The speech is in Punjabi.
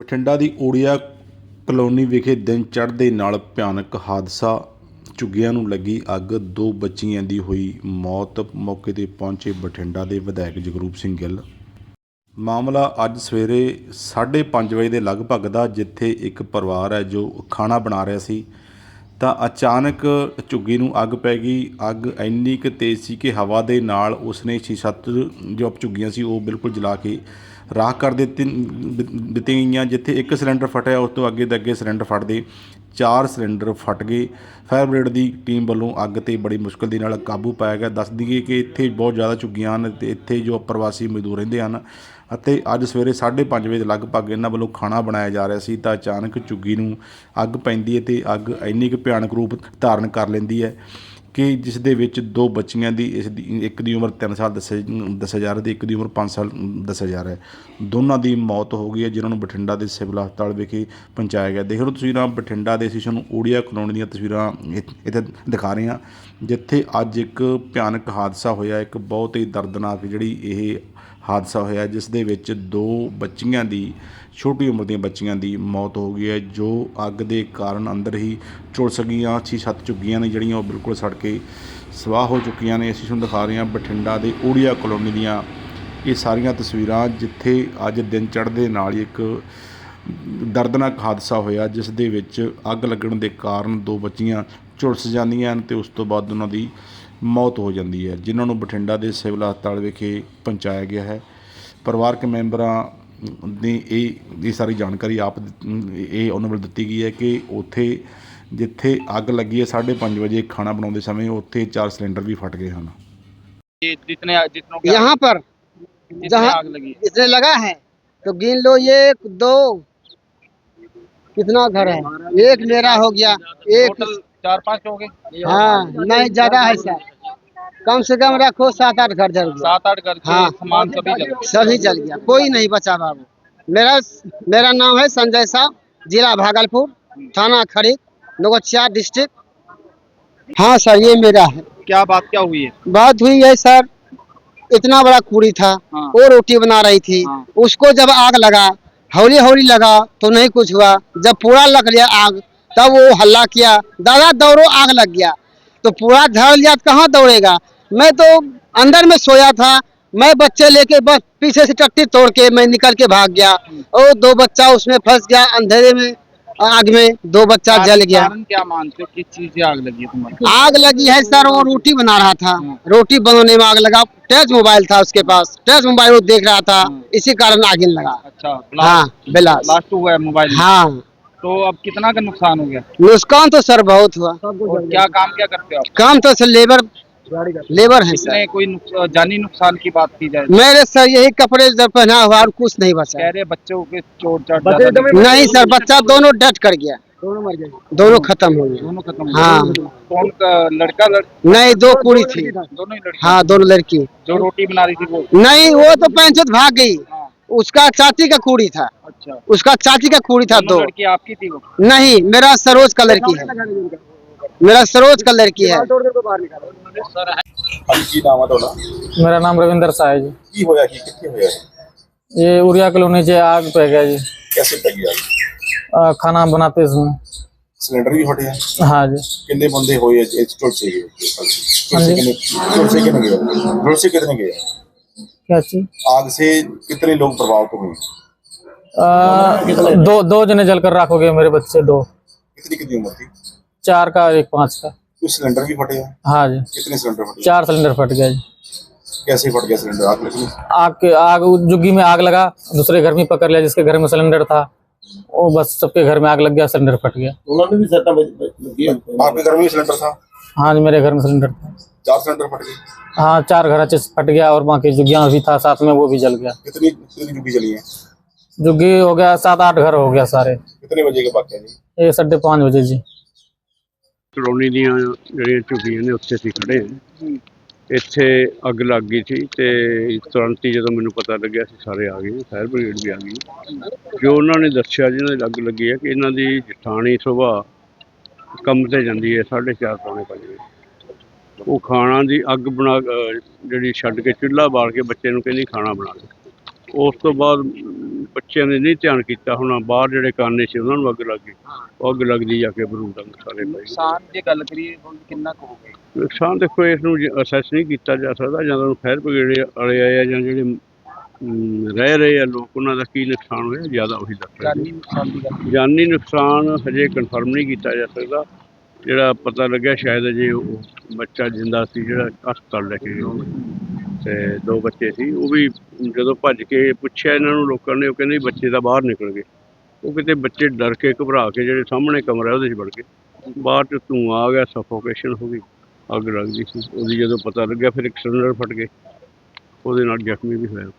ਬਠਿੰਡਾ ਦੀ ਓੜੀਆ ਕਲੋਨੀ ਵਿਖੇ ਦਿਨ ਚੜ੍ਹਦੇ ਨਾਲ ਭਿਆਨਕ ਹਾਦਸਾ। ਝੁੱਗੀਆਂ ਨੂੰ ਲੱਗੀ ਅੱਗ। ਦੋ ਬੱਚੀਆਂ ਦੀ ਹੋਈ ਮੌਤ। ਮੌਕੇ ਤੇ ਪਹੁੰਚੇ ਬਠਿੰਡਾ ਦੇ ਵਿਧਾਇਕ ਜਗਰੂਪ ਸਿੰਘ ਗਿੱਲ। ਮਾਮਲਾ ਅੱਜ ਸਵੇਰੇ 5:30 ਵਜੇ ਦੇ ਲਗਭਗ ਦਾ, ਜਿੱਥੇ ਇੱਕ ਪਰਿਵਾਰ ਹੈ ਜੋ ਖਾਣਾ ਬਣਾ ਰਿਹਾ ਸੀ। ਤਾਂ ਅਚਾਨਕ ਝੁੱਗੀ ਨੂੰ ਅੱਗ ਪੈ ਗਈ। ਅੱਗ ਇੰਨੀ ਕੁ ਤੇਜ਼ ਸੀ ਕਿ ਹਵਾ ਦੇ ਨਾਲ ਉਸਨੇ ਛੇ ਸੱਤ ਜੋ ਝੁੱਗੀਆਂ ਸੀ ਉਹ ਬਿਲਕੁਲ ਜਲਾ ਕੇ ਰਾਖ ਕਰ ਦਿੱਤੀ ਦਿੱਤੀਆਂ ਗਈਆਂ, ਜਿੱਥੇ ਇੱਕ ਸਿਲੰਡਰ ਫਟਿਆ, ਉਸ ਤੋਂ ਅੱਗੇ ਦੇ ਅੱਗੇ ਸਿਲੰਡਰ ਫਟਦੇ ਚਾਰ ਸਿਲੰਡਰ ਫਟ ਗਏ। ਫਾਇਰ ਬ੍ਰਿਗੇਡ ਦੀ ਟੀਮ ਵੱਲੋਂ ਅੱਗ ਤੇ ਬੜੀ ਮੁਸ਼ਕਲ ਦੇ ਨਾਲ ਕਾਬੂ ਪਾਇਆ ਗਿਆ। ਦੱਸ ਦਈਏ ਕਿ ਇੱਥੇ ਬਹੁਤ ਜ਼ਿਆਦਾ ਝੁੱਗੀਆਂ ਹਨ ਤੇ ਇੱਥੇ ਜੋ ਪ੍ਰਵਾਸੀ ਮਜ਼ਦੂਰ ਰਹਿੰਦੇ ਹਨ ਅਤੇ ਅੱਜ ਸਵੇਰੇ 5:30 ਵਜੇ ਲਗਭਗ ਇਹਨਾਂ ਵੱਲੋਂ ਖਾਣਾ ਬਣਾਇਆ ਜਾ ਰਿਹਾ ਸੀ ਤਾਂ ਅਚਾਨਕ ਝੁੱਗੀ ਨੂੰ ਅੱਗ ਪੈਂਦੀ ਹੈ ਤੇ ਅੱਗ ਇੰਨੀ ਕੁ ਭਿਆਨਕ ਰੂਪ ਧਾਰਨ ਕਰ ਲੈਂਦੀ ਹੈ। ਕਿ ਜਿਸ ਦੇ ਵਿੱਚ ਦੋ ਬੱਚੀਆਂ ਦੀ ਇਸ ਦੀ, ਇੱਕ ਦੀ ਉਮਰ 3 ਸਾਲ ਦੱਸਿਆ ਦੱਸਿਆ ਜਾ ਰਿਹਾ ਤੇ ਇੱਕ ਦੀ ਉਮਰ 5 ਸਾਲ ਦੱਸਿਆ ਜਾ ਰਿਹਾ ਦੋਨਾਂ ਦੀ ਮੌਤ ਹੋ ਗਈ ਹੈ, ਜਿਨ੍ਹਾਂ ਨੂੰ ਬਠਿੰਡਾ ਦੇ ਸਿਵਲ ਹਸਪਤਾਲ ਵਿਖੇ ਪਹੁੰਚਾਇਆ ਗਿਆ। ਦੇਖ ਲਓ ਤਸਵੀਰਾਂ ਬਠਿੰਡਾ ਦੇ ਅਸੀਂ ਤੁਹਾਨੂੰ ਓੜੀਆ ਕਲੋਨੀ ਦੀਆਂ ਤਸਵੀਰਾਂ ਇੱਥੇ ਦਿਖਾ ਰਹੇ ਹਾਂ, ਜਿੱਥੇ ਅੱਜ ਇੱਕ ਭਿਆਨਕ ਹਾਦਸਾ ਹੋਇਆ। ਇੱਕ ਬਹੁਤ ਹੀ ਦਰਦਨਾਕ ਜਿਹੜੀ ਇਹ ਹਾਦਸਾ ਹੋਇਆ, ਜਿਸ ਦੇ ਵਿੱਚ ਦੋ ਬੱਚੀਆਂ ਦੀ, ਛੋਟੀ ਉਮਰ ਦੀਆਂ ਬੱਚੀਆਂ ਦੀ ਮੌਤ ਹੋ ਗਈ ਹੈ, ਜੋ ਅੱਗ ਦੇ ਕਾਰਨ ਅੰਦਰ ਹੀ ਝੁਲਸ ਗਈਆਂ ਛੇ ਛੱਤ ਚੁੱਕੀਆਂ ਨੇ ਜਿਹੜੀਆਂ ਉਹ ਬਿਲਕੁਲ ਸੜ ਕੇ ਸਵਾਹ ਹੋ ਚੁੱਕੀਆਂ ਨੇ। ਅਸੀਂ ਤੁਹਾਨੂੰ ਦਿਖਾ ਰਹੇ ਹਾਂ ਬਠਿੰਡਾ ਦੇ ਓੜੀਆ ਕਲੋਨੀ ਦੀਆਂ ਇਹ ਸਾਰੀਆਂ ਤਸਵੀਰਾਂ, ਜਿੱਥੇ ਅੱਜ ਦਿਨ ਚੜ੍ਹਦੇ ਨਾਲ ਹੀ ਇੱਕ ਦਰਦਨਾਕ ਹਾਦਸਾ ਹੋਇਆ, ਜਿਸ ਦੇ ਵਿੱਚ ਅੱਗ ਲੱਗਣ ਦੇ ਕਾਰਨ ਦੋ ਬੱਚੀਆਂ ਝੁਲਸ ਜਾਂਦੀਆਂ ਹਨ ਤੇ ਉਸ ਤੋਂ ਬਾਅਦ ਉਹਨਾਂ ਦੀ ਮੌਤ ਹੋ ਜਾਂਦੀ ਹੈ ਜਿਨ੍ਹਾਂ ਨੂੰ ਬਠਿੰਡਾ ਦੇ ਸਿਵਲ ਹਸਪਤਾਲ ਵਿਖੇ ਪਹੁੰਚਾਇਆ ਗਿਆ ਹੈ ਪਰਿਵਾਰਕ ਮੈਂਬਰਾਂ ਨੇ ਇਹ ਇਹ ਸਾਰੀ ਜਾਣਕਾਰੀ ਆਪ ਦਿੱਤ- ਇਹ ਉਹਨਾਂ ਵੱਲ ਦਿੱਤੀ ਗਈ ਹੈ ਕਿ ਉੱਥੇ ਜਿੱਥੇ ਅੱਗ ਲੱਗੀ ਹੈ 5:30 ਵਜੇ ਖਾਣਾ ਬਣਾਉਂਦੇ ਸਮੇਂ ਉੱਥੇ ਚਾਰ ਸਿਲੰਡਰ ਵੀ ਫਟ ਗਏ ਹਨ ये जितने जितनों के यहाँ पर जितने जहाँ आग लगी इसने लगा है तो गिन लो ये एक दो कितना घर है एक मेरा हो गया एक टोटल चार पाँच हो? गए हाँ नहीं ज़्यादा है सर। कम से कम रखो सात आठ घर जल गया। सात आठ घर के हाँ। सामान सभी जल गए सभी जल गया। कोई नहीं बचा बाबू। मेरा मेरा नाम है संजय साहब जिला भागलपुर थाना खरीद नगोचिया डिस्ट्रिक्ट। हाँ सर ये मेरा है। क्या बात क्या हुई है? बात हुई है सर इतना बड़ा कुड़ी था हाँ। वो रोटी बना रही थी हाँ। उसको जब आग लगा हौली हौली लगा तो नहीं कुछ हुआ। जब पूरा लग गया आग तब वो हल्ला किया। दादा दौड़ो आग लग गया। तो पूरा धर लिया कहाँ दौड़ेगा? मैं तो अंदर में सोया था। मैं बच्चे लेके बस पीछे से टट्टी तोड़ के मैं निकल के भाग गया। और दो बच्चा उसमें फंस गया अंधेरे में आग में। दो बच्चा जल गया। क्या मानते हो? किस चीज़ आग लगी तुम्हारे? आग लगी है सर वो रोटी बना रहा था। हाँ। रोटी बनाने में आग लगा। टच मोबाइल था उसके पास। टच मोबाइल वो देख रहा था। हाँ। इसी कारण आग लगा। अच्छा हाँ बिलास हुआ मोबाइल हाँ। तो अब कितना का नुकसान हो गया? नुकसान तो सर बहुत हुआ। क्या काम क्या करते हो आप? काम तो सर लेबर लेबर है सर। कोई नुकस- जानी नुकसान की बात की जाए? मेरे सर यही कपड़े जब पहना हुआ और कुछ नहीं बचा। कह रहे बच्चों के चोट चाट नहीं सर बच्चा दोनों डट कर गया। दोनों खत्म हो गए। दोनों खत्म हो। गए। कौन का लड़का लड़ नहीं दो कुड़ी थी। दोनों ही लड़के। हाँ दोनों लड़की। जो रोटी बना रही थी वो? नहीं वो तो पैंचत भाग गई। उसका चाची का कुड़ी था। अच्छा। उसका चाची का कुड़ी था दो। लड़की आपकी थी वो? नहीं मेरा सरोज का लड़की है। मेरा सरोज का लड़की है मेरा नाम रविंदर शाह जी। की होया की कितनी होया? ये उरिया कॉलोनी जे आग पे गया जी। कैसे पे गया आ, खाना बनाते इसमें। सिलेंडर भी फट गया हाँ जी। कितने बंदे होए? चोट से गए हाँ चोट से कितने गए? चोट से कितने गए? क्या चीज़? आग से कितने लोग प्रभावित हुए दो दो जने जलकर राख हो गए मेरे बच्चे दो। कितनी कितनी उम्र थी? चार का और एक पाँच का। कुछ सिलेंडर भी फटे हैं? हाँ जी। कितने सिलेंडर फटे चार सिलेंडर फट गया जी। कैसे फट गया सिलेंडर? आग लगी? आग के आग जुग्गी में आग लगा दूसरे घर में पकड़ लिया जिसके घर में सिलेंडर था। वो बस सबके घर में आग लग गया सिलेंडर फट गया। आपके घर में भी सिलेंडर था? हाँ जी मेरे घर में सिलेंडर था चार सिलेंडर फट गए हाँ चार घर अच्छे से फट गया और बाकी जुग्गियाँ भी था साथ में वो भी जल गया कितनी कितनी डूबी चली है जुग्गी हो गया सात आठ घर हो गया सारे कितने बजे के वाक्य जी ये साढ़े पाँच बजे जी ਕਲੋਨੀ ਦੀਆਂ ਜਿਹੜੀਆਂ ਝੁੱਗੀਆਂ ਨੇ ਉੱਥੇ ਅਸੀਂ ਖੜੇ ਹਾਂ ਇੱਥੇ ਅੱਗ ਲੱਗ ਗਈ ਸੀ ਤੇ ਤੁਰੰਤ ਹੀ ਜਦੋਂ ਮੈਨੂੰ ਪਤਾ ਲੱਗਿਆ ਅਸੀਂ ਸਾਰੇ ਆ ਗਏ ਫਾਇਰ ਬ੍ਰਿਗੇਡ ਵੀ ਆ ਗਈ ਜੋ ਉਹਨਾਂ ਨੇ ਦੱਸਿਆ ਜਿਹਨਾਂ ਦੀ ਅੱਗ ਲੱਗੀ ਹੈ ਕਿ ਇਹਨਾਂ ਦੀ ਜਠਾਣੀ ਸੁਬਾਹ ਕੰਮ ਤੇ ਜਾਂਦੀ ਹੈ 4:30 ਪੌਣੇ ਪੰਜ ਵਜੇ। ਉਹ ਖਾਣਾ ਦੀ ਅੱਗ ਬਣਾ ਜਿਹੜੀ ਛੱਡ ਕੇ ਚੁੱਲ੍ਹਾ ਬਾਲ ਕੇ ਬੱਚੇ ਨੂੰ ਕਹਿੰਦੀ ਖਾਣਾ ਬਣਾ ਦੇ। ਉਸ ਤੋਂ ਬਾਅਦ ਬੱਚਿਆਂ ਨੇ ਨਹੀਂ ਧਿਆਨ ਕੀਤਾ ਹੋਣਾ ਬਾਹਰ ਜਿਹੜੇ ਕਾਨੇ ਸੀ ਉਹਨਾਂ ਨੂੰ ਅੱਗ ਲੱਗ ਗਈ। ਅੱਗ ਲੱਗਦੀ ਜਾ ਕੇ ਬਰੂਦਾਂ ਦੇ ਸਾਰੇ ਪੈ ਗਏ ਨੁਕਸਾਨ ਜੇ ਗੱਲ ਕਰੀਏ ਹੁਣ ਕਿੰਨਾ ਕੁ ਹੋ ਗਿਆ? ਨੁਕਸਾਨ ਦੇਖੋ ਇਸ ਨੂੰ ਅਸੈਸ ਨਹੀਂ ਕੀਤਾ ਜਾ ਸਕਦਾ ਜਾਂ ਤਾਂ ਫਾਇਰ ਬ੍ਰਿਗੇਡ ਵਾਲੇ ਆਏ ਆ ਜਾਂ ਜਿਹੜੇ ਰਹਿ ਰਹੇ ਆ ਲੋਕ ਉਹਨਾਂ ਦਾ ਕੀ ਨੁਕਸਾਨ ਹੋਇਆ? ਜ਼ਿਆਦਾ ਉਹੀ ਦੱਸ ਜਾਨੀ ਨੁਕਸਾਨ ਦੀ ਗੱਲ। ਜਾਨੀ ਨੁਕਸਾਨ ਹਜੇ ਕਨਫਰਮ ਨਹੀਂ ਕੀਤਾ ਜਾ ਸਕਦਾ। ਜਿਹੜਾ ਪਤਾ ਲੱਗਿਆ ਸ਼ਾਇਦ ਅਜੇ ਉਹ ਬੱਚਾ ਜਿੰਦਾ ਸੀ ਜਿਹੜਾ ਹਸਪਤਾਲ ਲੈ ਕੇ ਗਏ ਤੇ ਦੋ ਬੱਚੇ ਸੀ ਉਹ ਵੀ ਜਦੋਂ ਭੱਜ ਕੇ ਪੁੱਛਿਆ ਇਹਨਾਂ ਨੂੰ ਲੋਕਾਂ ਨੇ ਉਹ ਕਹਿੰਦੇ ਬੱਚੇ ਤਾਂ ਬਾਹਰ ਨਿਕਲ ਗਏ। ਉਹ ਕਿਤੇ ਬੱਚੇ ਡਰ ਕੇ ਘਬਰਾ ਕੇ ਜਿਹੜੇ ਸਾਹਮਣੇ ਕਮਰਾ ਉਹਦੇ 'ਚ ਵੜ ਗਏ। ਬਾਹਰ 'ਚ ਧੂੰਆਂ ਆ ਗਿਆ ਸਫੋਕੇਸ਼ਨ ਹੋ ਗਈ ਅੱਗ ਲੱਗ ਗਈ ਸੀ। ਉਹਦੀ ਜਦੋਂ ਪਤਾ ਲੱਗਿਆ ਫਿਰ ਇੱਕ ਸਿਲੰਡਰ ਫਟ ਗਏ। ਉਹਦੇ ਨਾਲ ਜ਼ਖਮੀ ਵੀ ਹੋਇਆ